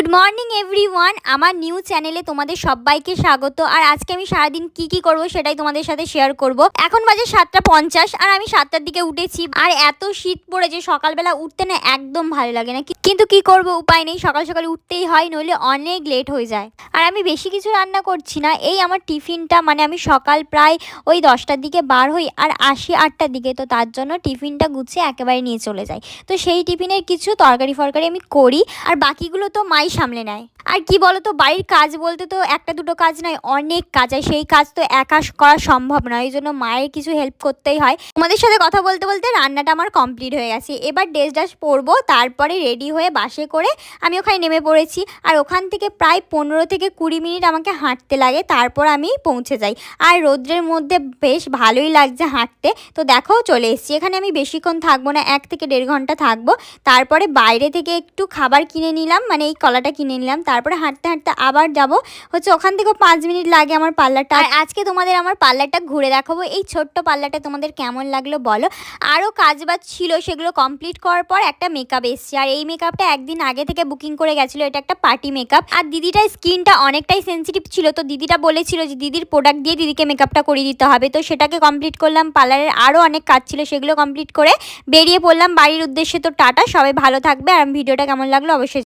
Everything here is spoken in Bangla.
গুড মর্নিং এভরিওয়ান আমার নিউ চ্যানেলে তোমাদের সবাইকে স্বাগত। আর আজকে আমি সারাদিন কি কি করব সেটাই তোমাদের সাথে শেয়ার করব। এখন বাজে সাতটা পঞ্চাশ আর আমি সাতটার দিকে উঠেছি। আর এত শীত পড়ে যে সকালবেলা উঠতে না একদম ভালো লাগে না। কিন্তু কি করব? উপায় নেই। সকাল সকাল উঠতেই হয়, নইলে অনেক লেট হয়ে যায়। আর আমি বেশি কিছু রান্না করছি না। এই আমার টিফিনটা মানে আমি সকাল প্রায় ওই দশটার দিকে বার হই আর আসি আটটার দিকে, তো তার জন্য টিফিনটা গুছিয়ে একেবারে নিয়ে চলে যাই। তো সেই টিফিনের কিছু তরকারি ফরকারি আমি করি আর বাকিগুলো তো মাই সামলে নেয়। আর কি বলো তো বাড়ির কাজ বলতে তো একটা দুটো কাজ নয়, অনেক কাজ আর সেই কাজ তো একা করা সম্ভব নয় এই জন্য মায়ের কিছু হেল্প করতেই হয়। তোমাদের সাথে কথা বলতে বলতে রান্নাটা আমার কমপ্লিট হয়ে গেছে। এবার ড্রেস ডাস পরবো, তারপরে রেডি হয়ে বাসে করে আমি ওখানে নেমে পড়েছি। আর ওখান থেকে প্রায় পনেরো থেকে কুড়ি মিনিট আমাকে হাঁটতে লাগে, তারপর আমি পৌঁছে যাই। আর রোদ্রের মধ্যে বেশ ভালোই লাগছে হাঁটতে। তো দেখো চলে এসেছি। এখানে আমি বেশিক্ষণ থাকব না, এক থেকে দেড় ঘণ্টা থাকব। তারপরে বাইরে থেকে একটু খাবার কিনে নিলাম মানে এই কলাটা কিনে নিলাম। তারপরে হাঁটতে হাঁটতে আবার যাব। হচ্ছে ওখান থেকেও পাঁচ মিনিট লাগে আমার পার্লারটা আর আজকে তোমাদের আমার পার্লারটা ঘুরে দেখাবো। এই ছোট্ট পার্লারটা তোমাদের কেমন লাগল বলো। আরও কাজ বাজ ছিল সেগুলো কমপ্লিট করার পর একটা মেকআপ এসছে। আর এই মেকআপটা একদিন আগে থেকে বুকিং করে গেছিল। এটা একটা পার্টি মেকআপ আর দিদিটা স্কিনটা অনেকটাই সেন্সিটিভ ছিল। তো দিদিটা বলেছিল যে, দিদির প্রোডাক্ট দিয়ে দিদিকে মেকআপটা করিয়ে দিতে হবে। তো সেটাকে কমপ্লিট করলাম। পার্লারের আরও অনেক কাজ ছিল, সেগুলো কমপ্লিট করে বেরিয়ে পড়লাম। বাড়ির উদ্দেশ্যে তো টাটা, সবাই ভালো থাকবে। আর ভিডিওটা কেমন লাগল অবশ্যই